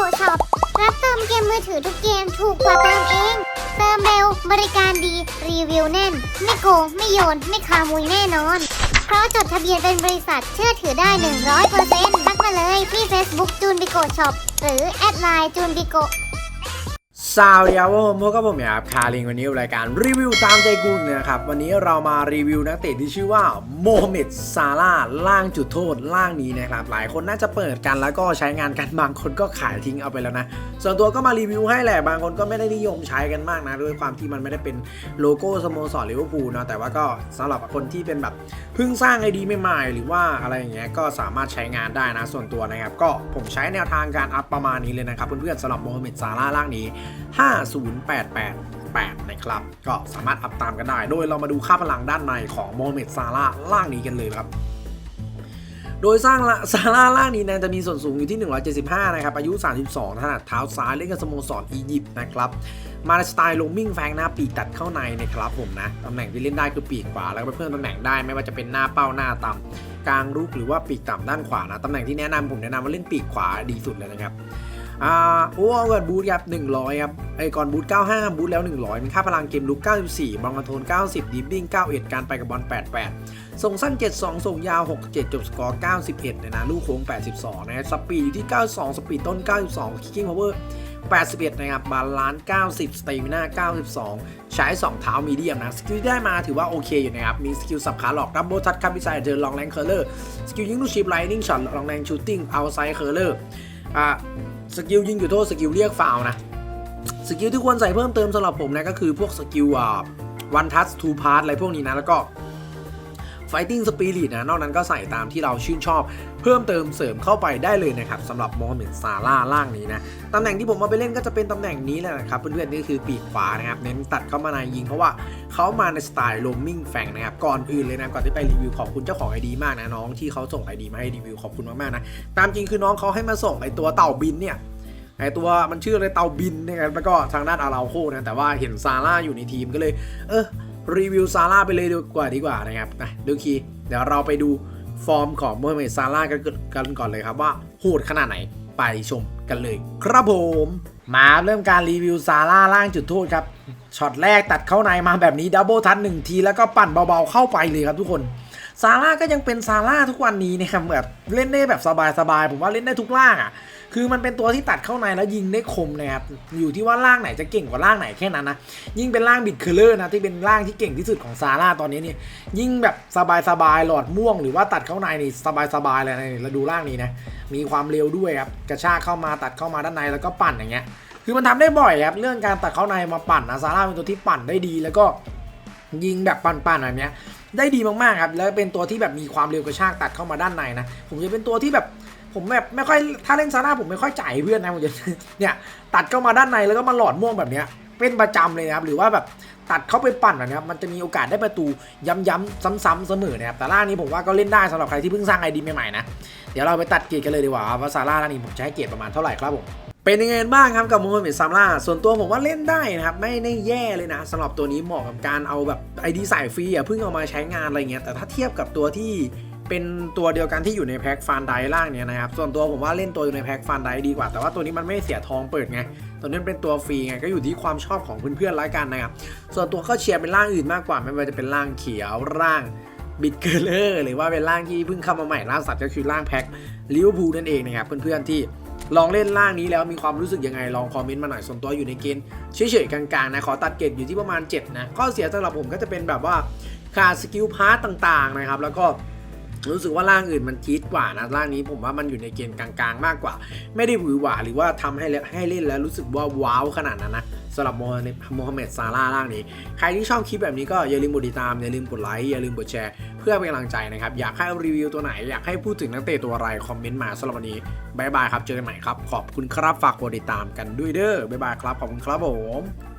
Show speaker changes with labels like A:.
A: ซช็อปรับเติมเกมมือถือทุกเกมถูกกว่าเติมเอง เติมเร็วบริการดีรีวิวแน่น ไม่โกง ไม่โยน ไม่ขโมยแน่นอน เพราะจดทะเบียนเป็นบริษัทเชื่อถือได้ 100%ทักมาเลยที่ Facebook จูนบิโกช็อปหรือแอดไลน์จูนบิโก
B: สาวเดียวผมพบกับผมครับคาริงวันนี้รายการรีวิวตามใจกูนะครับ วันนี้เรามารีวิวนักเตะที่ชื่อว่าโมฮัมเหม็ดซาร่าล่างจุดโทษล่างนี้นะครับ หลายคนน่าจะเปิดกันแล้วก็ใช้งานกันบางคนก็ขายทิ้งเอาไปแล้วนะ ส่วนตัวก็มารีวิวให้แหละบางคนก็ไม่ได้นิยมใช้กันมากนะด้วยความที่มันไม่ได้เป็นโลโก้สโมสรลิเวอร์พูลเนาะแต่ว่าก็สำหรับคนที่เป็นแบบเพิ่งสร้างไอดีใหม่ๆหรือว่าอะไรอย่างเงี้ยก็สามารถใช้งานได้นะ ส่วนตัวนะครับก็ผมใช้แนวทางการอัพประมาณนี้เลยนะครับเพื่อนๆสำหรับโมฮัมเหม็ดซาร่าล่างนี้ 50888นะครับ ก็สามารถอัพตามกันได้ โดยเรามาดูค่าพลังด้านในของโมเม็ดซาร่าล่างนี้กันเลยครับ โดยสร้างซาร่าล่างนี้นะจะมีส่วนสูงอยู่ที่ 175 นะครับ อายุ 32ถนัดเท้าซ้ายเล่นกับสโมสรอียิปต์นะครับมาสไตล์โลมิงแฟงหน้าปีกตัดเข้าในนะครับผมนะตำแหน่งที่เล่นได้คือปีกขวาแล้วก็ไปเพิ่มตำแหน่งได้ไม่ว่าจะเป็นหน้าเป้าหน้าต่ำกลางรุกหรือว่าปีกต่ำด้านขวานะตำแหน่งที่แนะนำผมแนะนำว่าเล่นปีกขวาดีสุดเลยนะครับ อ่าโอ้เอาก่อนบูทครับ100ครับไอ้ก่อนบูท95 บูทแล้ว 100 มีค่าพลังเกมลุก 94 บอลคอนโทรล90 ดิฟบิ้ง91 การไปกับบอล 88 ส่งสั้น 72 ส่งยาว 67 จบสกอร์ 91เลยนะลูกโค้ง 82 นะครับสปีดอยู่ที่ 92 สปีดต้น 92 คิกกิ้งพาวเวอร์ 81 นะครับ บาลานซ์ 90 สเตมิน่า 92 ใช้ 2 เท้ามีเดียมนะ สกิลที่ได้มาถือว่าโอเคอยู่นะครับ มีสกิลสับขาหลอกดับเบิลทัชคับพิไซเจอลองแรงเคอร์เลอร์ สกิลยิงลูกชิปไลนิ่งช็อตลองแรงชูตติ้งเอาไซเคอร์เลอร์อ่า สกิลยิงอยู่โทษสกิลเรียกฟาวนะสกิลที่ควรใส่เพิ่มเติมสำหรับผมนะก็คือพวกสกิลอ่าวันทัสทูพาร์ทอะไรพวกนี้นะแล้วก็ Fighting Spirit นะนอกนั้นก็ใส่ตามที่เราชื่นชอบ เพิ่มเติมเสริมเข้าไปได้เลยนะครับสำหรับโมฮัมเหม็ดซาร่าล่างนี้นะตำแหน่งที่ผมมาไปเล่นก็จะเป็นตำแหน่งนี้แหละนะครับเพื่อนๆนี่คือปีกขวานะครับเน้นตัดเข้ามาในยิงเพราะว่าเขามาในสไตล์โรมมิ่งแฟงนะครับก่อนอื่นเลยนะก่อนที่ไปรีวิวขอบคุณเจ้าของไอดีมากนะน้องที่เขาส่งไอดีมาให้รีวิวขอบคุณมากๆนะตามจริงคือน้องเขาให้มาส่งไอตัวเต่าบินเนี่ยไอตัวมันชื่ออะไรเตาบินนะครับแล้วก็ทางด้านอาราโคนะแต่ว่าเห็นซาร่าอยู่ในทีมก็เลย เออ รีวิวซาร่าไปเลยดีกว่าดีกว่านะครับนะดูคีเดี๋ยวเราไปดูฟอร์มของโมฮัมเหม็ดซาร่ากันกันก่อนเลยครับว่าโหดขนาดไหนไปชมกันเลย ครับผมมาเริ่มการรีวิวซาร่าล่างจุดโทษครับช็อตแรกตัดเข้าในมาแบบนี้ดับเบิลทันหนึ่งทีแล้วก็ปั่นเบาๆเข้าไปเลยครับทุกคน ซาร่าก็ยังเป็นซาร่าทุกวันนี้นะครับแบบเล่นได้แบบสบายๆผมว่าเล่นได้ทุกล่างอะ คือมันเป็นตัวที่ตัดเข้าในแล้วยิงได้คมนะครับอยู่ที่ว่าล่างไหนจะเก่งกว่าล่างไหนแค่นั้นนะยิ่งเป็นล่างบิดเคอร์เลอร์นะที่เป็นล่างที่เก่งที่สุดของซาร่าตอนนี้นี่ยิ่งแบบสบายๆหลอดม่วง หรือว่าตัดเข้าในนี่สบายๆเลยนะดูล่างนี้นะมีความเร็วด้วยครับกระชากเข้ามาตัดเข้ามาด้านในแล้วก็ปั่นอย่างเงี้ยคือมันทำได้บ่อยครับเรื่องการตัดเข้าในมาปั่นนะซาร่าเป็นตัวที่ปั่นได้ดีแล้วก็ ยิงแบบปั่นๆแบบเนี้ยได้ดีมากๆครับแล้วเป็นตัวที่แบบมีความเร็วกระชากตัดเข้ามาด้านในนะผมจะเป็นตัวที่แบบผมแบบไม่ค่อยถ้าเล่นซาร่าผมไม่ค่อยจ่ายเพื่อนนะผมจะเนี่ยตัดเข้ามาด้านในแล้วก็มาหลอดม่วงแบบเนี้ย เป็นประจำเลยนะครับหรือว่าแบบตัดเข้าไปปั่นแบบเนี้ยมันจะมีโอกาสได้ประตูย้ำๆซ้ำๆเสมอนะครับแต่ล่างนี้ผมว่าก็เล่นได้สำหรับใครที่เพิ่งสร้างไอดีใหม่ๆนะเดี๋ยวเราไปตัดเกรดกันเลยดีกว่าว่าซาร่าล่านี้ผมจะให้เกรดประมาณเท่าไหร่ครับผมเป็นยังไงบ้างครับกับโมฮัมเหม็ดซาร่าส่วนตัวผมว่าเล่นได้นะครับ ไม่ได้แย่เลยนะสำหรับตัวนี้เหมาะกับการเอาแบบไอดีสายฟรีอะเพิ่งเอามาใช้งานอะไรเงี้ยแต่ถ้าเทียบกับตัวที่ เป็นตัวเดียวกันที่อยู่ในแพ็คฟันไดล่างเนี่ยนะครับส่วนตัวผมว่าเล่นตัวอยู่ในแพ็คฟันไดดีกว่าแต่ว่าตัวนี้มันไม่เสียทองเปิดไงตัวนี้เป็นตัวฟรีไงก็อยู่ที่ความชอบของเพื่อนๆแล้วกันนะครับส่วนตัวก็เชียร์เป็นร่างอื่นมากกว่า ไม่ว่าจะเป็นร่างเขียวร่างบิดเกอร์เลอร์หรือว่าเป็นร่างที่เพิ่งเข้ามาใหม่ล่าสัตว์ก็คือร่างแพ็คลิเวอร์พูลนั่นเองนะครับเพื่อนๆที่ลองเล่นล่างนี้แล้วมีความรู้สึกยังไงลองคอมเมนต์มาหน่อยส่วนตัวอยู่ในเกณฑ์เฉยๆกลางๆนะขอตัดเกรดอยู่ที่ประมาณ7นะข้อเสียสำหรับผมก็จะเป็นแบบว่าขาดสกิลพาร์ตต่างๆนะครับแล้วก็ รู้สึกว่าล่างอื่นมันจี๊ดกว่านะล่างนี้ผมว่ามันอยู่ในเกณฑ์กลางๆ มากกว่า ไม่ได้หวือหวาหรือว่าทำให้เล่นให้เล่นแล้วรู้สึกว่าว้าวขนาดนั้นนะสำหรับโมฮัมเหม็ดซาร่าห์ล่างนี้ ใครที่ชอบคลิปแบบนี้ก็อย่าลืมกดติดตามอย่าลืมกดไลค์อย่าลืมกดแชร์เพื่อเป็นกำลังใจนะครับ อยากให้รีวิวตัวไหน อยากให้พูดถึงนักเตะตัวอะไรคอมเมนต์มาสำหรับวันนี้บายบายครับเจอกันใหม่ครับขอบคุณครับฝากกดติดตามกันด้วยเด้อบายบายครับขอบคุณครับผม